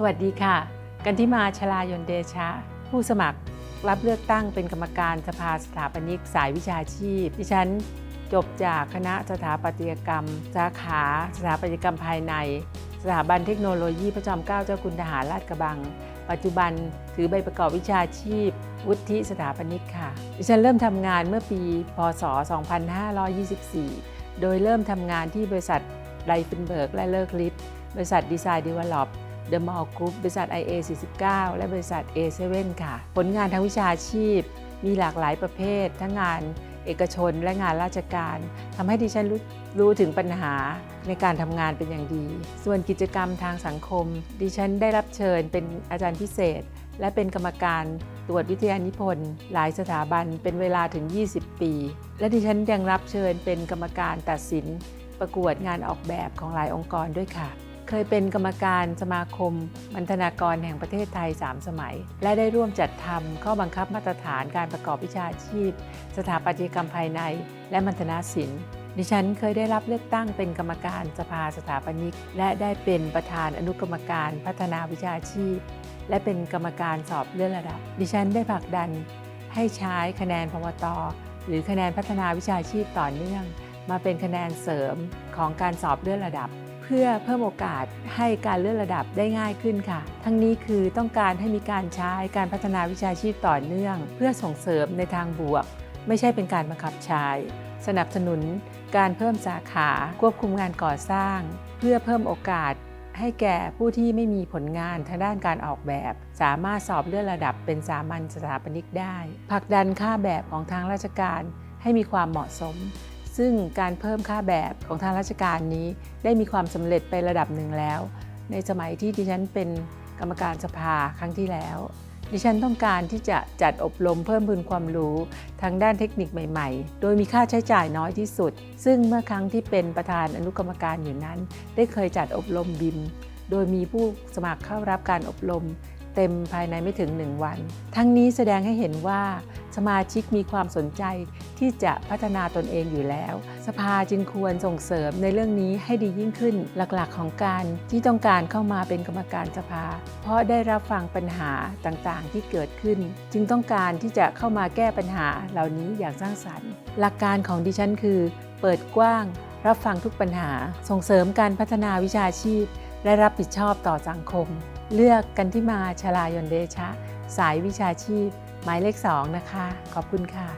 สวัสดีค่ะ กันที่มาชลายนเดชะ ผู้สมัครรับเลือกตั้งเป็นกรรมการสภาสถาปนิกสายวิชาชีพ ดิฉันจบจากคณะสถาปัตยกรรม สาขาสถาปัตยกรรมภายใน สถาบันเทคโนโลยีพระจอมเกล้าเจ้าคุณทหารราชกระบัง ปัจจุบันถือใบประกอบวิชาชีพ วุฒิสถาปนิกค่ะ ดิฉันเริ่มทำงานเมื่อปี พศ 2524 โดยเริ่มทำงานที่บริษัทไลฟินเบิร์กและเลิกลิฟบริษัทดีไซน์ดีเวลลอป The Mall Group บริษัท IA 49 และบริษัท A7 ค่ะ ผลงานทางวิชาชีพ มีหลากหลายประเภท ทั้งงานเอกชนและงานราชการทำให้ดิฉันรรู้ถึงปัญหาในการทำงานเป็นอย่างดี ส่วนกิจกรรมทางสังคม ดิฉันได้รับเชิญเป็นอาจารย์พิเศษ และเป็นกรรมการตรวจวิทยานิพนธ์หลายสถาบันเป็นเวลาถึง 20 ปี และดิฉันยังรับเชิญเป็นกรรมการตัดสิน ประกวดงานออกแบบของหลายองค์กรด้วยค่ะ เคยเป็นกรรมการสมาคมบันทนากรแห่งประเทศไทย 3 สมัย และได้ร่วมจัดทำข้อบังคับมาตรฐานการประกอบวิชาชีพ สถาปัตยกรรมภายใน และมัณฑนศิลป์ดิฉันเคยได้รับเลือกตั้งเป็นกรรมการสภาสถาปนิก และได้เป็นประธานอนุกรรมการพัฒนาวิชาชีพ และเป็นกรรมการสอบเลื่อนระดับ ดิฉันได้ผลักดัน ให้ใช้คะแนนพวตหรือคะแนนพัฒนาวิชาชีพต่อเนื่อง มาเป็นคะแนนเสริมของการสอบเลื่อนระดับ พื่อเพิ่มโอกาสให้การเลื่อนระดับได้ง่ายขึ้นค่ะ ทั้งนี้คือต้องการให้มีการใช้การพัฒนาวิชาชีพต่อเนื่อง เพื่อส่งเสริมในทางบวก ไม่ใช่เป็นการบังคับใช้สนับสนุนการเพิ่มสาขาควบคุมงานก่อสร้าง เพื่อเพิ่มโอกาสให้แก่ผู้ที่ไม่มีผลงานทางด้านการออกแบบ สามารถสอบเลื่อนระดับเป็นสามัญสถาปนิกได้ผลักดันค่าแบบของทางราชการให้มีความเหมาะสม ซึ่งการเพิ่มค่าแบบของทางราชการนี้ ได้มีความสำเร็จไประดับหนึ่งแล้ว ในสมัยที่ดิฉันเป็นกรรมการสภาครั้งที่แล้ว ดิฉันต้องการที่จะจัดอบรมเพิ่มพูนความรู้ทางด้านเทคนิคใหม่ๆ โดยมีค่าใช้จ่ายน้อยที่สุด ซึ่งเมื่อครั้งที่เป็นประธานอนุกรรมการอยู่นั้น ได้เคยจัดอบรมบิม โดยมีผู้สมัครเข้ารับการอบรมเต็มภายในไม่ถึง 1 วัน ทั้งนี้แสดงให้เห็นว่าสมาชิกมีความสนใจที่จะพัฒนาตนเองอยู่แล้ว สภาจึงควรส่งเสริมในเรื่องนี้ให้ดียิ่งขึ้น หลักๆ ของการที่ต้องการเข้ามาเป็นกรรมการสภา เพราะได้รับฟังปัญหาต่างๆ ที่เกิดขึ้น จึงต้องการที่จะเข้ามาแก้ปัญหาเหล่านี้อย่างสร้างสรรค์ หลักการของดิฉันคือ เปิดกว้าง รับฟังทุกปัญหา ส่งเสริมการพัฒนาวิชาชีพ และรับผิดชอบต่อสังคม เลือกกันที่มาชลายนเดชะ สายวิชาชีพ หมายเลข 2 นะคะ ขอบคุณค่ะ